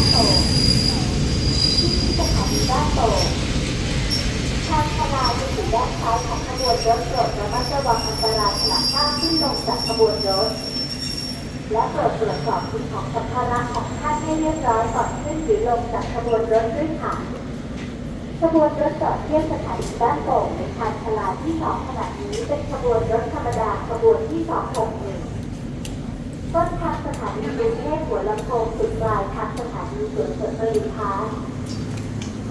ที่สถานีบ้านโตทางชะลาจะถึงด้ายของขบวนรถโปรดะมัดระวังอันตราขณะขึ้นลงจากขบวนรถ และโปรดตรวจอบสิ่งของสัาระของท่านเรียบร้อยก่อขึ้นหรือลงจากขบวนรถด้วยค่ะขบวนรถจดเทียบสถานีบ้านโป่งในทางชลาที่สองขณะนี้เป็นขบวนรถธรรมดาขบวนที่สองหกหนึ่งต้นทางสถานีกรุงเทพหัวลำโพงสุดปลายทาง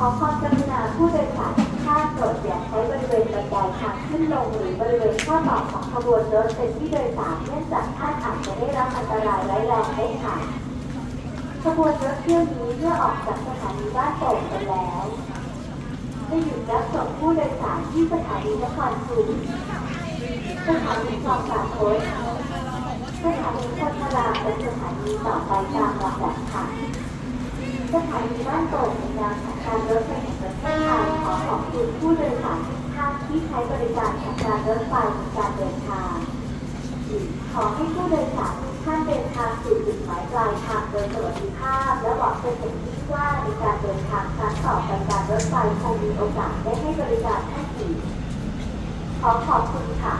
ขอความกรุณาผู้โดยสารทุกท่านโปรดอย่าใช้บริเวณบันไดทางขึ้นลงหรือบริเวณข้อต่อของขบวนรถเป็นที่โดยสารเนื่องจากท่านอาจจะได้รับอันตรายร้ายแรงได้ค่ะขบวนรถเที่ยวนี้เมื่อออกจากสถานีบ้านโป่งไปแล้วจะหยุดรับส่งผู้โดยสารที่สถานีนครชุมสถานีคลองสามโคตสถานีโพธาราเป็นสถานีต่อไปตามลำดับค่ะ สถานีบ้านโป่งในนามของการรถไฟแห่งประเทศไทยขอขอบคุณผู้โดยสารทุกท่านที่ใช้บริการของการรถไฟในการเดินทาง ขอให้ผู้โดยสารทุกท่านเดินทางสู่จุดหมายปลายทางโดยสวัสดิภาพ และหวังเป็นอย่างยิ่งว่าในการเดินทางครั้งต่อไปการรถไฟคงมีโอกาสได้ให้บริการท่านอีกขอขอบคุณค่ะ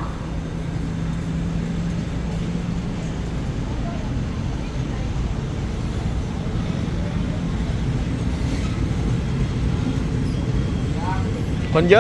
คนเย